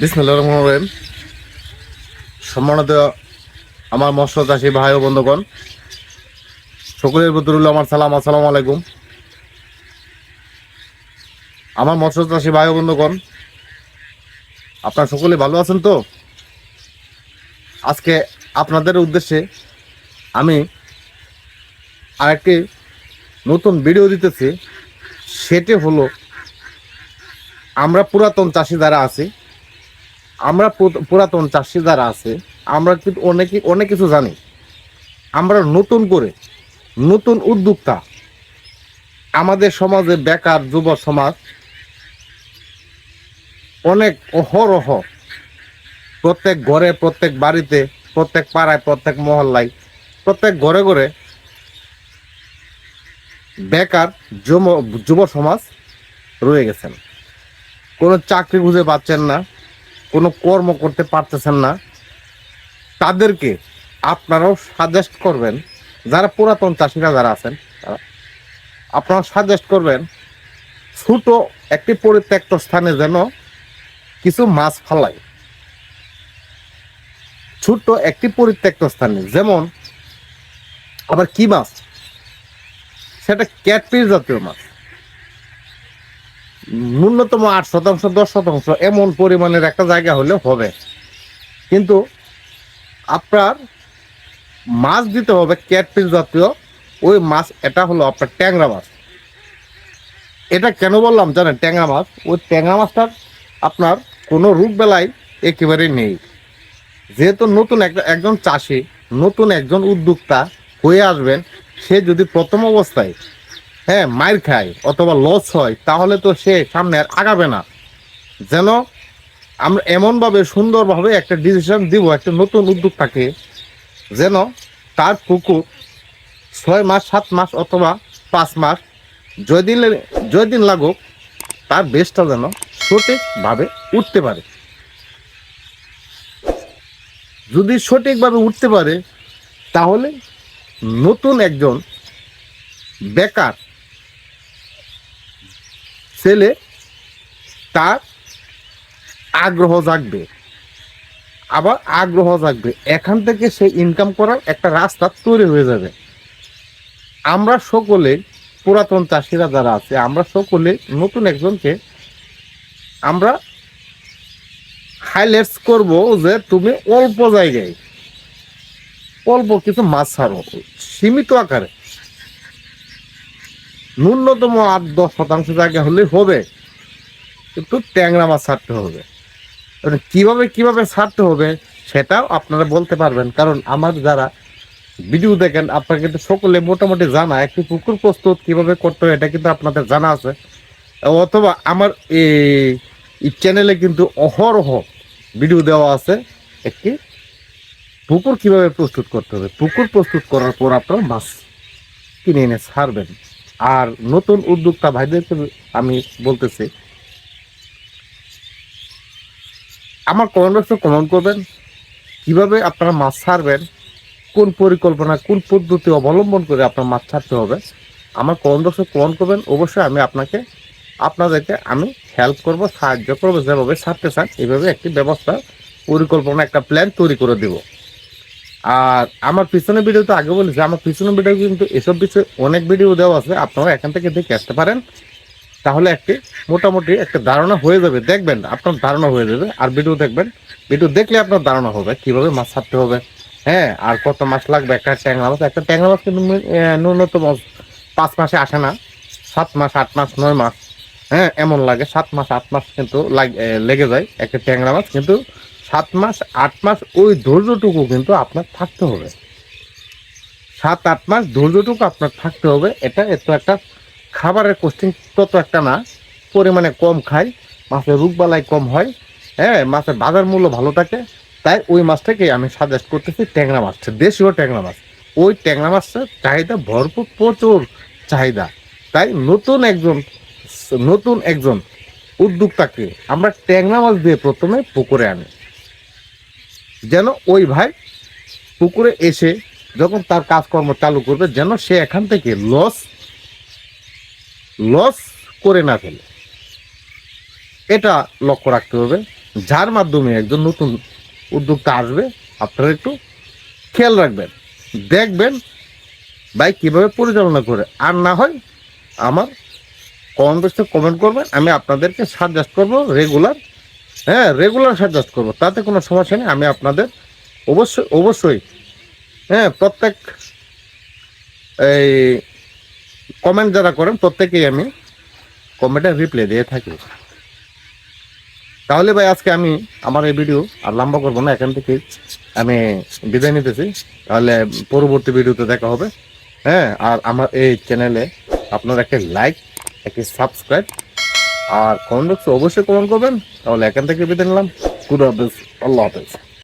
বিসমিল্লাহ রহমান রহিম। সম্মানিত আমার মৎস্য চাষী ভাই ও বন্ধুগণ, সকলের প্রতি রইল আমার সালাম, আসসালামু আলাইকুম। আমার মৎস্য চাষী ভাই ও বন্ধুগণ, আপনারা সকলে ভালো আছেন তো? আজকে আপনাদের উদ্দেশ্যে আমি আরেকটি নতুন ভিডিও দিতেছি, সেটি হলো আমরা পুরাতন চাষি যারা আছি আমরা পুরাতন চাষি যারা আছে, আমরা কিন্তু অনেকে, অনেক কিছু জানি। আমরা নতুন করে, নতুন উদ্যোক্তা। আমাদের সমাজে বেকার যুব সমাজ অনেক অহরহ। প্রত্যেক ঘরে, প্রত্যেক বাড়িতে, প্রত্যেক পাড়ায়, প্রত্যেক মহল্লায়, প্রত্যেক ঘরে ঘরে বেকার যুব সমাজ রয়ে গেছেন। কোনো চাকরি খুঁজে পাচ্ছেন না। কোনো কর্ম করতে পারতেছেন না, তাদেরকে আপনারাও সাজেস্ট করবেন, যারা পুরাতন চাষিরা যারা আছেন আপনারা সাজেস্ট করবেন, ছোট একটি পরিত্যক্ত স্থানে যেন কিছু মাছ ফালায়। ছোট্ট একটি পরিত্যক্ত স্থানে, যেমন আবার কি মাছ? সেটা ক্যাটপিস জাতীয় মাছ। ন্যূনতম আট শতাংশ, দশ শতাংশ এমন পরিমাণের একটা জায়গা হলে হবে। কিন্তু আপনার মাছ দিতে হবে ক্যাটপিস জাতীয়, ওই মাছ এটা হলো আপনার ট্যাংরা মাছ। এটা কেন বললাম জানেন, ট্যাংরা মাছ? ওই ট্যাংরা মাছটার আপনার কোনো রূপ বেলায় একেবারে নেই। যেহেতু নতুন একজন চাষি, নতুন একজন উদ্যোক্তা হয়ে আসবেন, সে যদি প্রথম অবস্থায় হ্যাঁ মার খায় অথবা লস হয়, তাহলে তো সে সামনে আর আগাবে না। যেন আমরা এমনভাবে সুন্দরভাবে একটা ডিসিশন দিব, একটা নতুন উদ্যোক্তাকে যেন তার পুকুর ছয় মাস, সাত মাস অথবা পাঁচ মাস যদিন যদিন লাগুক, তার বেশটা যেন সঠিকভাবে উঠতে পারে। যদি সঠিকভাবে উঠতে পারে, তাহলে নতুন একজন বেকার ছেলে, তার আগ্রহ জাগবে। আবার আগ্রহ জাগবে। এখান থেকে সে ইনকাম করার একটা রাস্তা তৈরি হয়ে যাবে। আমরা সকলে পুরাতন চাষিরা যারা আছে, আমরা সকলে নতুন একজনকে আমরা হাইলাইটস করব যে তুমি অল্প জায়গায়, অল্প কিছু মাছ ছাড়ো। সীমিত আকারে। ন্যূনতম আট দশ শতাংশ জায়গা হলে হবে। কিন্তু ট্যাংরা মাছ ছাড়তে হবে। কীভাবে কীভাবে ছাড়তে হবে সেটাও আপনারা বলতে পারবেন। কারণ আমার যারা ভিডিও দেখেন, আপনারা কিন্তু সকলে মোটামুটি জানা, একটি পুকুর প্রস্তুত কীভাবে করতে হয় এটা কিন্তু আপনাদের জানা আছে। অথবা আমার এই চ্যানেলে কিন্তু অহরহ ভিডিও দেওয়া আছে, একটি পুকুর কীভাবে প্রস্তুত করতে হবে। পুকুর প্রস্তুত করার পর আপনারা মাছ কিনে এনে ছাড়বেন। আর নতুন উদ্যোক্তা ভাইদেরকে আমি বলতেছি, আমার কমেন্ট বক্সে কমেন্ট করবেন, কীভাবে আপনারা মাছ ছাড়বেন, কোন পরিকল্পনা, কোন পদ্ধতি অবলম্বন করে আপনার মাছ ছাড়তে হবে, আমার কমেন্ট বক্সে কমেন্ট করবেন, অবশ্যই আমি আপনাকে, আপনাদেরকে আমি হেল্প করব, সাহায্য করব, যেভাবে ছাড়তে চান এইভাবে একটি ব্যবস্থা, পরিকল্পনা, একটা প্ল্যান তৈরি করে দেব। আর আমার পিছনে ভিডিও তো আগে বলেছি, আমার পিছনের ভিডিও কিন্তু এসব বিষয়ে অনেক ভিডিও দেওয়া আছে, আপনারা এখান থেকে দেখে আসতে পারেন। তাহলে একটি মোটামুটি একটা ধারণা হয়ে যাবে, দেখবেন আপনার ধারণা হয়ে যাবে, আর ভিডিও দেখবেন। ভিডিও দেখলে আপনার ধারণা হবে কীভাবে মাছ ছাড়তে হবে। হ্যাঁ আর কত মাস লাগবে, একটা ট্যাংরা মাছ, একটা ট্যাংরা মাছ কিন্তু ন্যূনতম পাঁচ মাসে আসে না, সাত মাস, আট মাস, নয় মাস। হ্যাঁ এমন লাগে, সাত মাস, আট মাস কিন্তু লাগ- লেগে যায় একটা ট্যাংরা মাছ, কিন্তু সাত মাস, আট মাস, ওই ধৈর্যটুকু কিন্তু আপনার থাকতে হবে। সাত, আট মাস ধৈর্যটুকু আপনার থাকতে হবে। এটা এত একটা খাবারের কোস্টিং তত একটা না, পরিমাণে কম খায় মাছের রোগবালাই কম হয় হ্যাঁ মাছের বাজার মূল্য ভালো থাকে। তাই ওই মাছটাকে আমি সাজেস্ট করতেছি ট্যাংরা মাছটা দেশীয় ট্যাংরা মাছ। ওই ট্যাংরা মাছটার চাহিদা ভরপুর, প্রচুর চাহিদা। তাই নতুন একজন নতুন একজন উদ্যোক্তাকে আমরা ট্যাংরা মাছ দিয়ে প্রথমে পুকুরে আনি। যেন ওই ভাই পুকুরে এসে যখন তার কাজকর্ম চালু করবে, যেন সে এখান থেকে লস লস করে না ফেলে। এটা লক্ষ্য রাখতে হবে। যার মাধ্যমে একজন নতুন উদ্যোক্তা আসবে, আপনারা একটু খেয়াল রাখবেন। দেখবেন বাইক কীভাবে পরিচালনা করে। আর না হয় আমার কমেন্ট বক্সে কমেন্ট করবেন, আমি আপনাদেরকে সাজেস্ট করব রেগুলার হ্যাঁ রেগুলার সাজেস্ট করব। তাতে কোনো সমস্যা নেই। আমি আপনাদের অবশ্যই অবশ্যই হ্যাঁ প্রত্যেক এই কমেন্ট যারা করেন, প্রত্যেকেই আমি কমেন্টে রিপ্লাই দিয়ে থাকি। তাহলে ভাই, আজকে আমি আমার এই ভিডিও আর লম্বা করব না, এখান থেকে আমি বিদায় নিতেছি। তাহলে পরবর্তী ভিডিওতে দেখা হবে। হ্যাঁ আর আমার এই চ্যানেলে আপনারা একটা লাইক একটি সাবস্ক্রাইব আর কমেন্ট বক্সে অবশ্যই কমেন্ট করবেন। তাহলে এখান থেকে পেতে নিলাম। গুড হাফেজ। আল্লাহ হাফেজ।